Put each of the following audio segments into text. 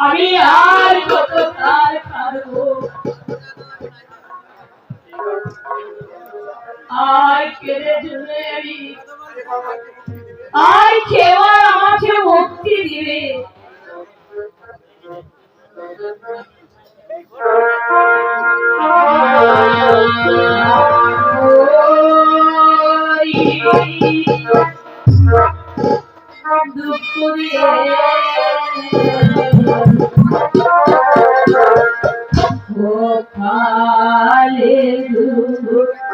আমি আর কত কাল কাঁদবো আর কেঁদে জন্য আমি? আর আমাকে মুক্তি দিবে? দুঃখ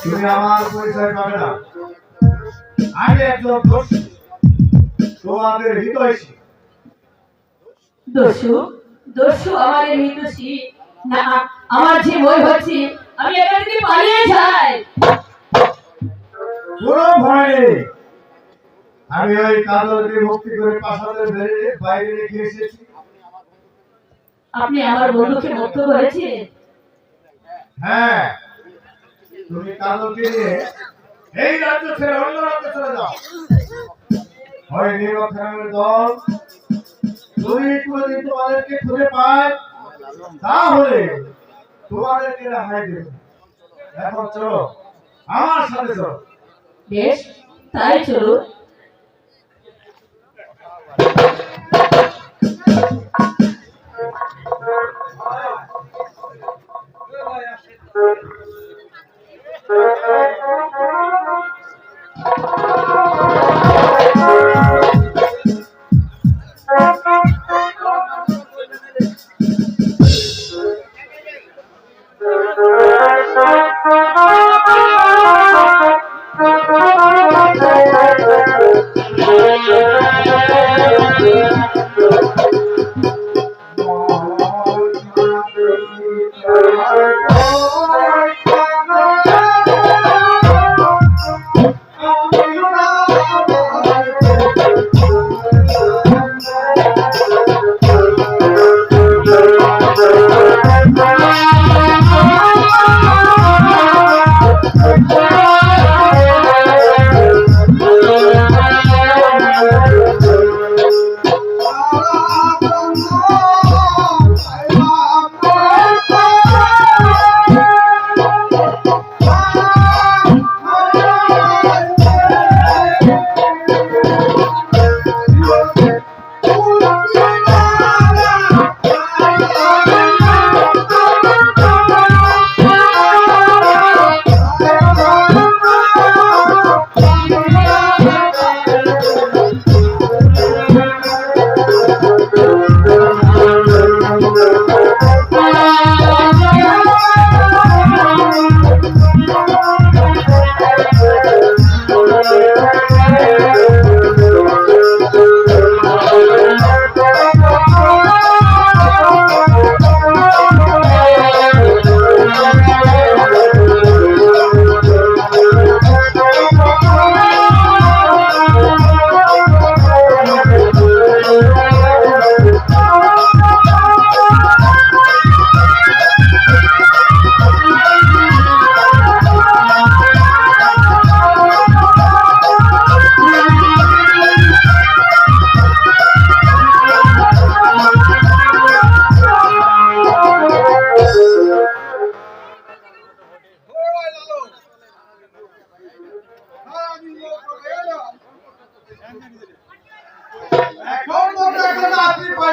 তুমি আমার পরিচয় পাবে না আমি একজন তোমাদের হৃদয়সী আমার যে ভয় হচ্ছে, আমি এখান থেকে পালিয়ে যাই। কোনো ভয় নেই। আমি ওই কাজলকে মুক্তি করে প্রাসাদের বাইরে- বাইরে রেখে এসেছি। আপনি আমার বন্ধুকে মুক্ত করেছেন? হ্যাঁ। তুমি কাজলকে নিয়ে এই রাজ্য ছেড়ে অন্য রাজ্যে চলে যাও। ওই নিরক্ষরের দল যদি কোনোদিন তোমাদেরকে খুঁজে পায়? তাহলে তোমাদেরকে রেহাই দেবে। এখন চলো আমার সাথে চলো। বেশ তাই চলুন।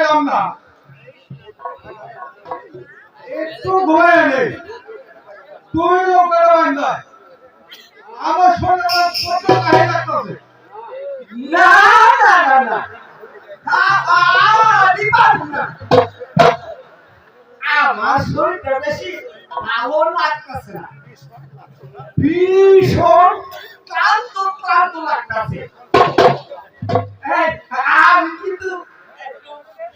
পাইলাম না একটু ঘুমায় নেই তুমি আমার শোনা কত কাহে লাগতেছে। না না না না। আ- আ- আমি পারব না। আমার শরীরটা বেশি ভালো লাগতেছে না। ভীষণ ক্লান্ত ক্লান্ত লাগতেছে। আমি কিন্তু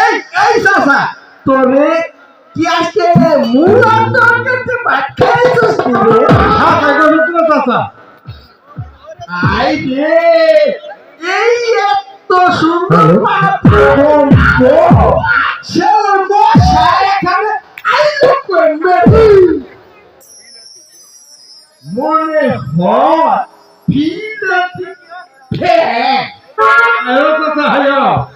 এই এই চাচা তোরে কি আজকে মুলার তরকারিতে ভাত খাইছিস কি রে আই রে এই এত সুন্দর পঙ্গো ছেলে মশা এখানে আইলো করবে মনে হয় এমনিতেই টাকা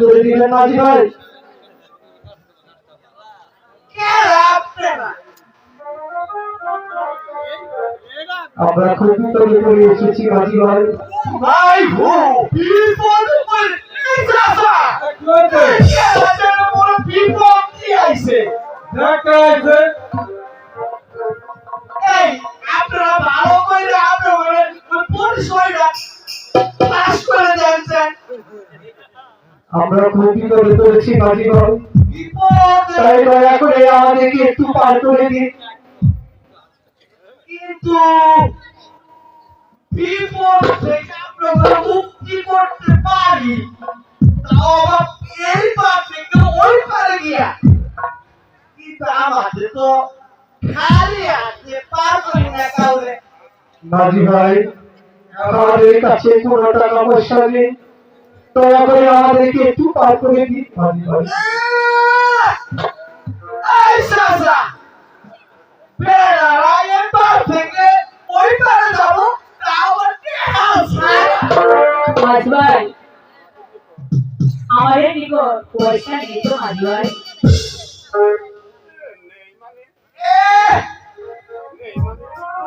করে দিবেন মাঝি ভাই আমরা খুব তৈরি করে এসেছি মাঝি ভাই। ভাই হো বিপদ কি আইছে? আমরা খুব বিপদে পড়েছি মাঝি ভাই বিপদ তাই দয়া করে আমাদেরকে একটু পার করে দিন। কিন্তু বিপদ থেকে আপনারা মুক্তি করতে পারি তাও আবার এই পার থেকে ওই পারে গিয়া। কিন্তু আমাদের তো খালি হাতে পারবেন না কাউরে। মাঝি ভাই আমাদের কাছে কোনো টাকা পয়সা নেই। দয়া করে আমাদেরকে একটু পার করে দিন আমাদের নিকট পয়সা নেই তো মাঝ ভাই।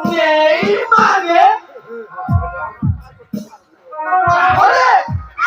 নেই মানে?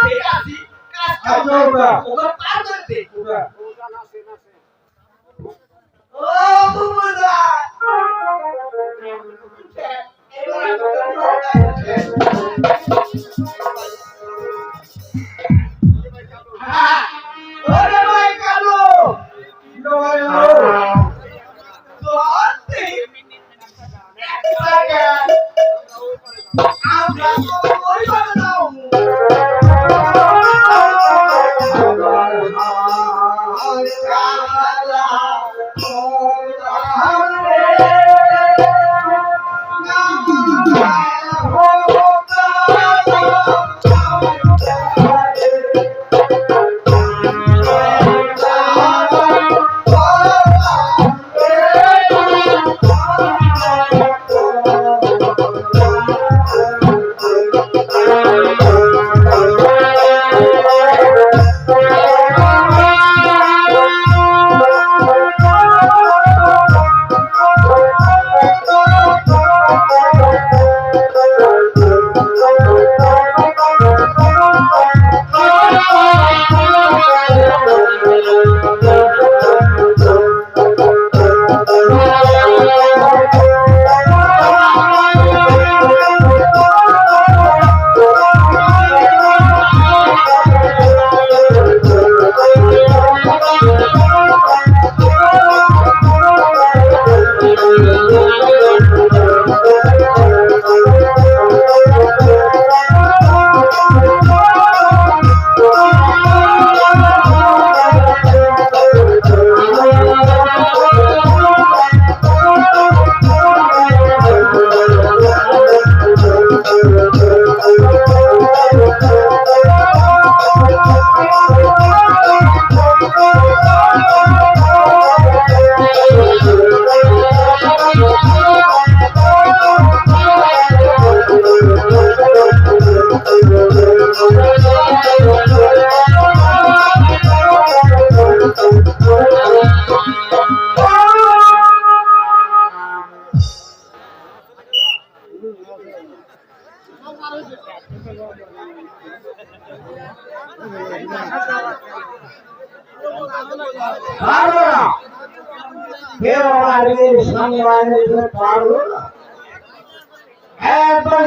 ঠিক আছে কাজ ওটা। ওটা পার করে দে ওটা। ও বুবুদা এবার আমি তোর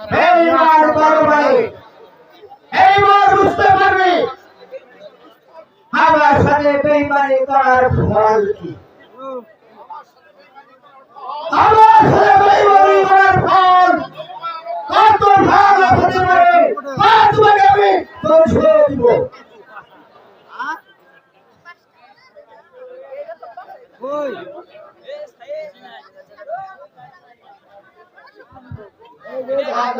এইবার বড় ভাই এইবার বুঝতে পারবি। আমার সাথে বেইমানি করার ফল কত ভালো হতে পারে তা তোমাকে আমি বুঝিয়ে দিব আচ্ছা, আবার খাওয়া। আরে কিসের জন্য স্মরণ করেছে? বেইমান দরবারি তোর নাম তো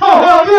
হয়নি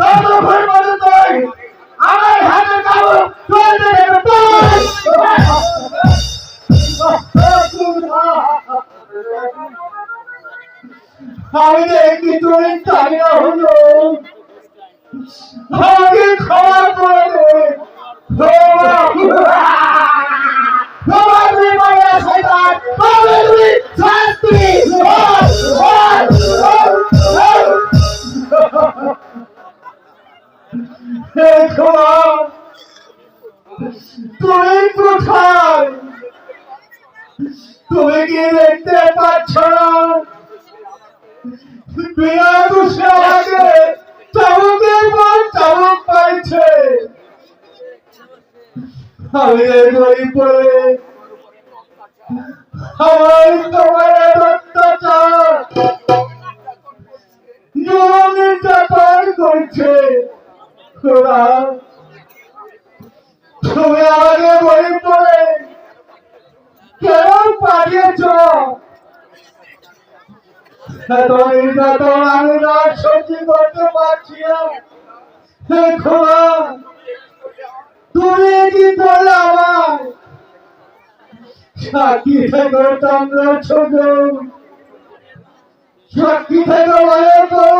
পারবে ততক্ষণ পর্যন্ত আমার হাতে কাবু চলতে দেবে আমি দেখি তুই চালিয়া হলো। আমাকে ক্ষমা করে দে তুমি কোথায়? তুমি কি দেখতে পাচ্ছ না? বিনা দোষে আমি এই তোমার তুমি আমাকে বই পড়ে কেন পাঠিয়েছ? আমি না সহ্য করতে পারছি তুমি কি করলে আমার সাক্ষী থেকে তোমরা ছোট। সাক্ষী থেকে বলে করুণা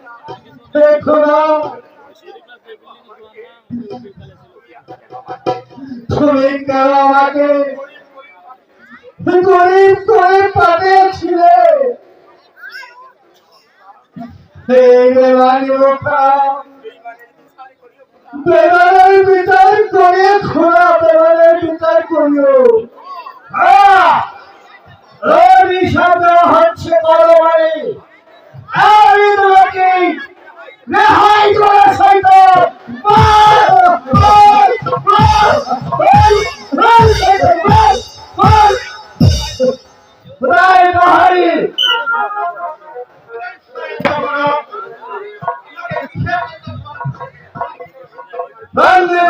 হে খোদা তুমি কেন আমাকে গরিব করে পাঠিয়েছিলে? বেমানি মুখা বেমানের বিচার করে খোলা বেমানের বিচার করিও। রবি শব্দ হচ্ছে আমি তোমাকে রেহাই করে সইত রায় বাহারি বন্দে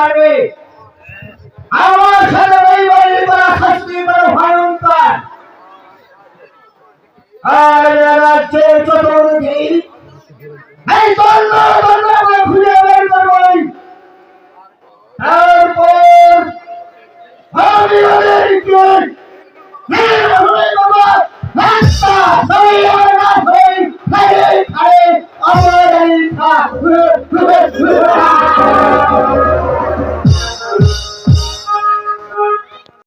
পারবে। আমার সাথে বেইমানি করা শাস্তি বড় ভয়ঙ্কর। আর রাজ্যের চতুর্দিকে এই দণ্ড দণ্ড করে খুঁজে বের করবই। তারপর আমি নির্মূল করব রাস্তা, সবাই আমার না হয়ে আমার এই খা